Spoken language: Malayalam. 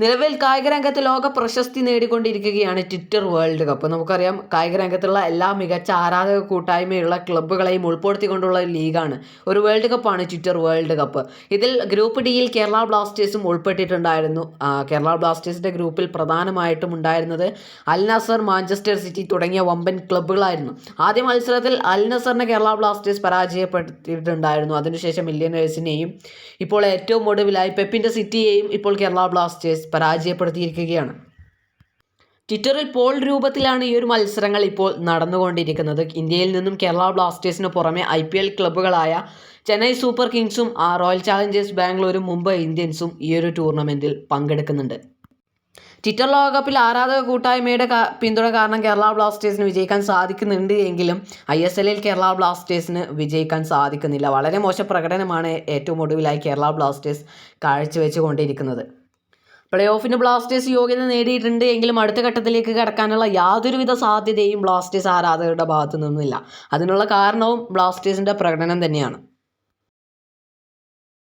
നിലവിൽ കായിക രംഗത്ത് ലോക പ്രശസ്തി നേടിക്കൊണ്ടിരിക്കുകയാണ് ട്വിറ്റർ വേൾഡ് കപ്പ്. നമുക്കറിയാം കായിക രംഗത്തുള്ള എല്ലാ മികച്ച ആരാധക കൂട്ടായ്മയുള്ള ക്ലബ്ബുകളെയും ഉൾപ്പെടുത്തിക്കൊണ്ടുള്ള ലീഗാണ് ഒരു വേൾഡ് കപ്പാണ് ട്വിറ്റർ വേൾഡ് കപ്പ്. ഇതിൽ ഗ്രൂപ്പ് ഡിയിൽ കേരള ബ്ലാസ്റ്റേഴ്സും ഉൾപ്പെട്ടിട്ടുണ്ടായിരുന്നു. കേരള ബ്ലാസ്റ്റേഴ്സിന്റെ ഗ്രൂപ്പിൽ പ്രധാനമായിട്ടും ഉണ്ടായിരുന്നത് അൽ നസർ മാഞ്ചസ്റ്റർ സിറ്റി തുടങ്ങിയ വമ്പൻ ക്ലബ്ബുകളായിരുന്നു. ആദ്യ മത്സരത്തിൽ അൽ നസറിനെ കേരള ബ്ലാസ്റ്റേഴ്സ് പരാജയപ്പെടുത്തിയിട്ടുണ്ടായിരുന്നു. അതിനുശേഷം മില്യനേഴ്സിനെയും ഇപ്പോൾ ഏറ്റവും ഒടുവിലായി പെപ്പിന്റെ സിറ്റിയെയും ഇപ്പോൾ കേരള ബ്ലാസ്റ്റേഴ്സ് പരാജയപ്പെടുത്തിയിരിക്കുകയാണ്. ട്വിറ്ററിൽ പോൾ രൂപത്തിലാണ് ഈ ഒരു മത്സരങ്ങൾ ഇപ്പോൾ നടന്നുകൊണ്ടിരിക്കുന്നത്. ഇന്ത്യയിൽ നിന്നും കേരള ബ്ലാസ്റ്റേഴ്സിന് പുറമെ ഐ പി എൽ ക്ലബ്ബുകളായ ചെന്നൈ സൂപ്പർ കിങ്സും റോയൽ ചാലഞ്ചേഴ്സ് ബാംഗ്ലൂരും മുംബൈ ഇന്ത്യൻസും ഈ ഒരു ടൂർണമെന്റിൽ പങ്കെടുക്കുന്നുണ്ട്. ട്വിറ്റർ ലോകകപ്പിൽ ആരാധക കൂട്ടായ്മയുടെ പിന്തുണ കാരണം കേരള ബ്ലാസ്റ്റേഴ്സിന് വിജയിക്കാൻ സാധിക്കുന്നുണ്ട് എങ്കിലും ഐ എസ് എല്ലിൽ കേരള ബ്ലാസ്റ്റേഴ്സിന് വിജയിക്കാൻ സാധിക്കുന്നില്ല. വളരെ മോശം പ്രകടനമാണ് ഏറ്റവും ഒടുവിലായി കേരള ബ്ലാസ്റ്റേഴ്സ് കാഴ്ചവെച്ചുകൊണ്ടിരിക്കുന്നത്. പ്ലേ ഓഫിന് ബ്ലാസ്റ്റേഴ്സ് യോഗ്യത നേടിയിട്ടുണ്ട്. എങ്കിലും അടുത്ത ഘട്ടത്തിലേക്ക് കടക്കാനുള്ള യാതൊരുവിധ സാധ്യതയും ബ്ലാസ്റ്റേഴ്സ് ആരാധകരുടെ ഭാഗത്തു നിന്നില്ല അതിനുള്ള കാരണവും ബ്ലാസ്റ്റേഴ്സിന്റെ പ്രകടനം തന്നെയാണ്.